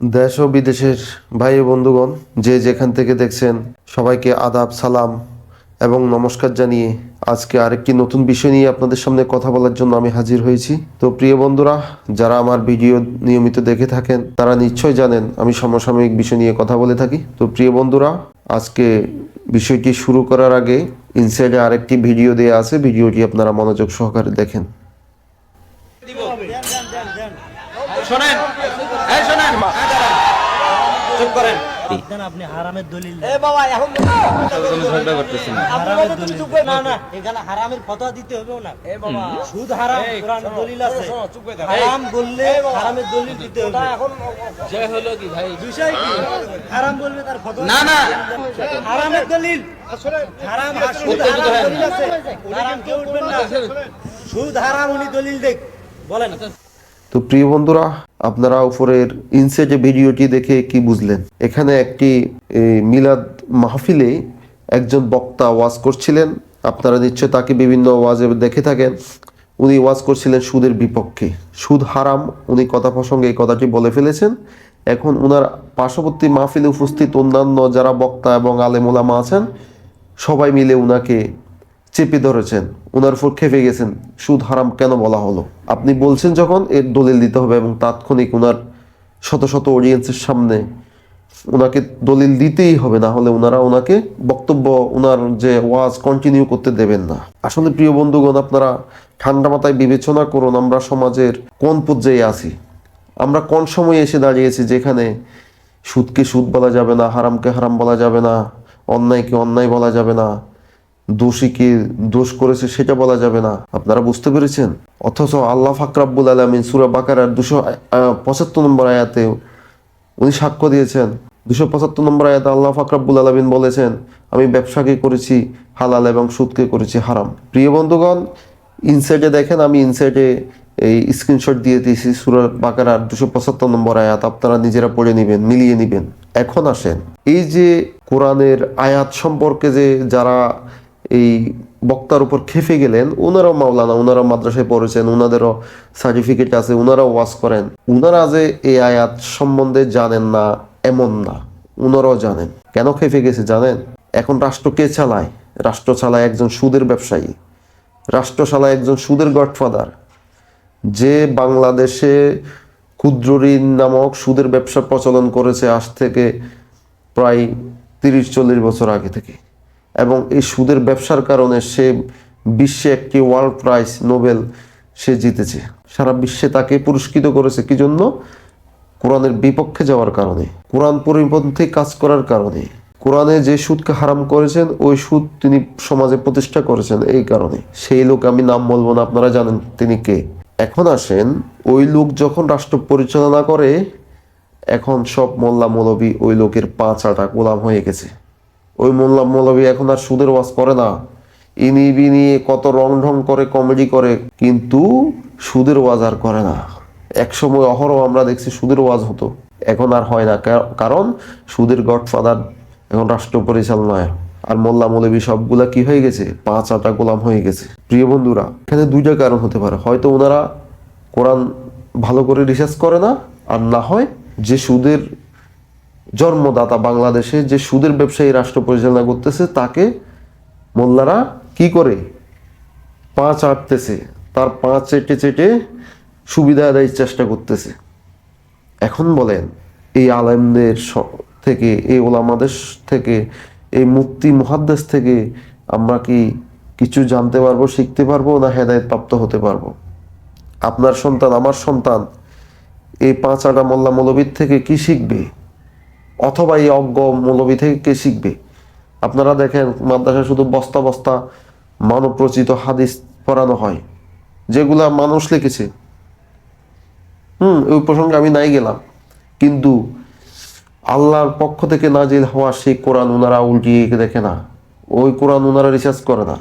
দেশ ও বিদেশের ভাই ও বন্ধুগণ, যে যেখান থেকে দেখছেন, সবাইকে আদাব, সালাম এবং নমস্কার জানিয়ে আজকে আরেকটি নতুন বিষয় নিয়ে আপনাদের সামনে কথা বলার জন্য আমি হাজির হয়েছি। তো প্রিয় বন্ধুরা, যারা আমার ভিডিও নিয়মিত দেখে থাকেন, তারা নিশ্চয় জানেন আমি সমসাময়িক বিষয় নিয়ে কথা বলে থাকি। তো প্রিয় বন্ধুরা, আজকে বিষয়টি শুরু করার আগে ইনসাইডে আরেকটি ভিডিও দেওয়া আছে। ভিডিওটি আপনারা মনোযোগ সহকারে দেখেন। শোনেন এই শোনেন। চুপ করেন। আপনি হারামের দলিল। এ বাবা এখন ঝগড়া করতেছি না। আপনি বলবেন তুমি চুপ করে না না এখানে হারামের ফতোয়া দিতে হবে না। এ বাবা। সুদ হারাম কোরআন দলিল আছে। শোনো, চুপ করে থাকো। হারাম বললে হারামের দলিল দিতে হবে এখন জয় হলো কি ভাই? বিষয় কি? হারাম বলবে তার ফতোয়া না, না। হারামের দলিল। হারাম সুদ হারাম দলিল আছে। হারাম কেউ উঠবেন না। সুদ হারাম উনি দলিল দেখ। বলেন। তো প্রিয় বন্ধুরা, আপনারা উপরের ইনসেটে ভিডিওটি দেখে কি বুঝলেন? এখানে একটি মিলাদ মাহফিলে একজন বক্তা ওয়াজ করছিলেন। আপনারা নিশ্চয় তাকে বিভিন্ন ওয়াজে দেখে থাকেন। উনি ওয়াজ করছিলেন সুদের বিপক্ষে। সুদ হারাম, উনি কথা প্রসঙ্গে এই কথাটি বলে ফেলেছেন। এখন উনার পার্শ্ববর্তী মাহফিলে উপস্থিত অন্যান্য যারা বক্তা এবং আলেমুলামা আছেন, সবাই মিলে উনাকে চেপে ধরেছেন ওনার উপর খেপে গেছেন, সুদ হারাম কেন বলা হলো? আপনি বলছেন যখন এর দলিল দিতে হবে এবং তাৎক্ষণিক ওনার শত শত অডিয়েন্সের সামনে ওনাকে দলিল দিতেই হবে, না হলে ওনারা ওনাকে বক্তব্য ওনার যে ওয়াজ কন্টিনিউ করতে দেবেন না। আসলে প্রিয় বন্ধুগণ, আপনারা ঠান্ডা মাথায় বিবেচনা করুন, আমরা সমাজের কোন পর্যায়ে আছি। আমরা কোন সময়ে এসে দাঁড়িয়েছি যেখানে সুদকে সুদ বলা যাবে না, হারামকে হারাম বলা যাবে না, অন্যায়কে অন্যায় বলা যাবে না দোষীকে দোষ করেছে সেটা বলা যাবে না। আপনারা বুঝতে পেরেছেন? অথচ আল্লাহ ফাকরাব্বুল আলমিন সুরা বাকারার দুশো পঁচাত্তর নম্বর আয়াতে উনি সাক্ষ্য দিয়েছেন। দুশো পঁচাত্তর নম্বর আয়াতে আল্লাহ ফাকরাব্বুল আলমিন বলেছেন, আমি ব্যবসাকে করেছি হালাল এবং সুদকে করেছি হারাম। প্রিয় বন্ধুগণ ইনসাইডে দেখেন, আমি ইনসাইডে এই স্ক্রিনশট দিয়ে দিয়েছি সুরা বাকারার দুশো পঁচাত্তর নম্বর আয়াত। আপনারা নিজেরা পড়ে নেবেন, মিলিয়ে নেবেন। এখন আসেন, এই যে কোরআনের আয়াত সম্পর্কে যে যারা এই বক্তার উপর খেপে গেলেন। ওনারাও মাওলানা ওনারাও মাদ্রাসায় পড়েছেন ওনাদেরও সার্টিফিকেট আছে ওনারাও ওয়াজ করেন। ওনারা যে এই আয়াত সম্বন্ধে জানেন না, এমন না। ওনারাও জানেন। কেন খেপে গেছে জানেন? এখন রাষ্ট্র কে চালায়? রাষ্ট্র চালায় একজন সুদের ব্যবসায়ী। রাষ্ট্র চালায় একজন সুদের গডফাদার। যে বাংলাদেশে ক্ষুদ্র ঋণ নামক সুদের ব্যবসা প্রচলন করেছে আজ থেকে প্রায় তিরিশ, চল্লিশ বছর আগে থেকে। এবং এই সুদের ব্যবসার কারণে সে বিশ্বে একটি ওয়ার্ল্ড প্রাইজ নোবেল সে জিতেছে। সারা বিশ্বে তাকে পুরস্কৃত করেছে কি জন্য কোরআনের বিপক্ষে যাওয়ার কারণে, কোরআন পরিপন্থী কাজ করার কারণে। কোরআনে যে সুদকে হারাম করেছেন, ওই সুদ তিনি সমাজে প্রতিষ্ঠা করেছেন এই কারণে। সেই লোক আমি নাম বলব না, আপনারা জানেন তিনি কে। এখন আসেন, ওই লোক যখন রাষ্ট্র পরিচালনা করে, এখন সব মোল্লা মৌলবী ওই লোকের পাঁচ আটা গোলাম হয়ে গেছে। ওই মোল্লা মৌলবী এখন আর সুদের ওয়াজ করে না। ইনি বিনি কত রং ঢং করে, কমেডি করে, কিন্তু সুদের ওয়াজ আর করে না। এক সময় অহরহ আমরা দেখছি সুদের ওয়াজ হতো। এখন আর হয় না কারণ সুদের গডফাদার এখন রাষ্ট্র পরিচালনায় আর মোল্লা মৌলবী সবগুলা কি হয়ে গেছে? পাঁচ আটা গোলাম হয়ে গেছে। প্রিয় বন্ধুরা, এখানে দুইটা কারণ হতে পারে। হয়তো ওনারা কোরআন ভালো করে রিসার্চ করে না, আর না হয় যে সুদের জন্মদাতা বাংলাদেশে যে সুদের ব্যবসায়ী রাষ্ট্র পরিচালনা করতেছে, তাকে মোল্লারা কি করে? পাঁচ আটতেছে। তার পাঁচ চেটে চেটে সুবিধা আদায়ের চেষ্টা করতেছে। এখন বলেন, এই আলেমদের থেকে, এই ওলামাদের থেকে, এই মুক্তি মুহাদ্দেস থেকে আমরা কি কিছু জানতে পারব, শিখতে পারব, না হেদায়ত প্রাপ্ত হতে পারব? আপনার সন্তান, আমার সন্তান, এই পাঁচ আটা মোল্লা মৌলবীর থেকে কি শিখবে? অথবা এই অজ্ঞ মৌলবী থেকে কে শিখবে? আপনারা দেখেন মাদ্রাসায় শুধু বস্তা বস্তা মানব রচিত হাদিস পড়ানো হয়, যেগুলা মানুষ লিখেছে। হুম ওই প্রসঙ্গে আমি নাই গেলাম। কিন্তু আল্লাহর পক্ষ থেকে নাজিল হওয়া সেই কোরআন ওনারা উল্টিয়ে দেখে না। ওই কোরআন ওনারা রিসার্চ করে না।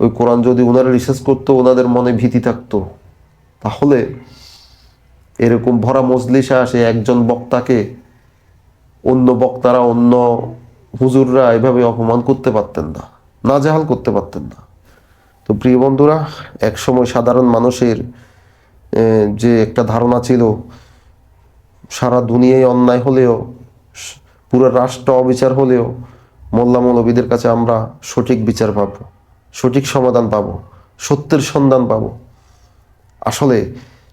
ওই কোরআন যদি ওনারা রিসার্চ করতো ওনাদের মনে ভীতি থাকতো। তাহলে এরকম ভরা মজলিসে আসে একজন বক্তাকে অন্য বক্তারা, অন্য হুজুররা এভাবে অপমান করতে পারতেন না, নাজেহাল করতে পারতেন না। তো প্রিয় বন্ধুরা, একসময় সাধারণ মানুষের যে একটা ধারণা ছিল, সারা দুনিয়ায় অন্যায় হলেও, পুরো রাষ্ট্র অবিচার হলেও, মোল্লা মৌলবীদের কাছে আমরা সঠিক বিচার পাবো, সঠিক সমাধান পাবো, সত্যের সন্ধান পাবো। আসলে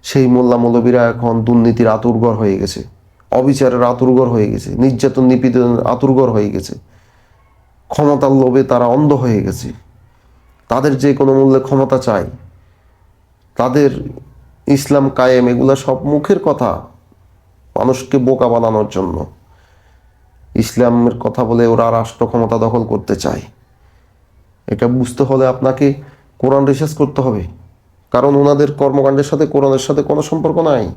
সেই মোল্লা মৌলবীরা এখন দুর্নীতির আতুরঘর হয়ে গেছে। অবিচারের আতুরঘর হয়ে গেছে, নির্যাতন নিপীড়নের আতুরঘর হয়ে গেছে। ক্ষমতার লোভে তারা অন্ধ হয়ে গেছে। তাদের যে কোনো মূল্যে ক্ষমতা চাই। তাদের ইসলাম কায়েম, এগুলো সব মুখের কথা মানুষকে বোকা বানানোর জন্য। ইসলামের কথা বলে ওরা রাষ্ট্র ক্ষমতা দখল করতে চায়। এটা বুঝতে হলে আপনাকে কোরআন রিসার্চ করতে হবে। কারণ ওনাদের কর্মকাণ্ডের সাথে কোরআনের সাথে কোনো সম্পর্ক নাই।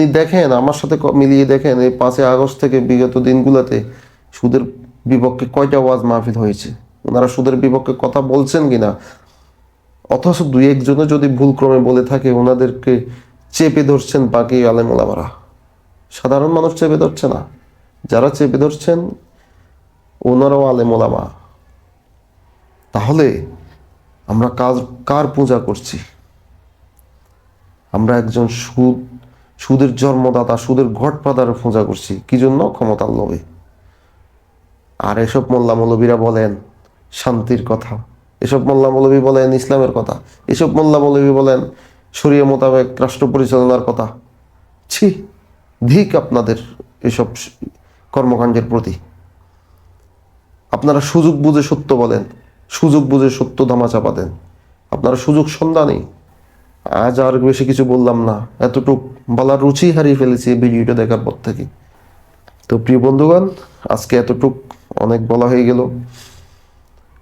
আপনি দেখেন, আমার সাথে ক- মিলিয়ে দেখেন, এই পাঁচই আগস্ট থেকে বিগত দিনগুলোতে সুদের বিপক্ষে কয়টা ওয়াজ মাহফিল হয়েছে? ওনারা সুদের বিপক্ষে কথা বলছেন কিনা? অথচ দুই একজনও যদি ভুলক্রমে বলে থাকে, ওনাদেরকে চেপে ধরছেন বাকি আলেমোলামারা। সাধারণ মানুষ চেপে ধরছে না। যারা চেপে ধরছেন, ওনারাও আলেমোলামা। তাহলে আমরা কাজ কার পূজা করছি? আমরা একজন সুদ সুদের জন্মদাতা, সুদের ঘটপাদারের পূজা করছি। কি জন্য? ক্ষমতার লোভে। আর এসব মোল্লা মৌলবীরা বলেন, শান্তির কথা। এসব মোল্লা মৌলবী বলেন, ইসলামের কথা। এসব মোল্লা মৌলবী বলেন, শরীয় মোতাবেক রাষ্ট্র পরিচালনার কথা। ছি, ধিক আপনাদের এসব কর্মকাণ্ডের প্রতি। আপনারা সুযোগ বুঝে সত্য বলেন, সুযোগ বুঝে সত্য ধামাচাপা দেন। আপনারা সুযোগ সন্ধানী। আজ আর বেশি কিছু বললাম না। এতটুক বলার রুচি হারিয়ে ফেলেছি ভিডিওটা দেখার পর থেকে। তো প্রিয় বন্ধুগণ, আজকে এতটুক অনেক বলা হয়ে গেল।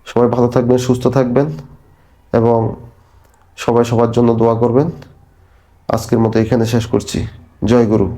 সবাই ভালো থাকবেন, সুস্থ থাকবেন এবং সবাই সবার জন্য দোয়া করবেন। আজকের মতো এখানে শেষ করছি। জয় গুরু।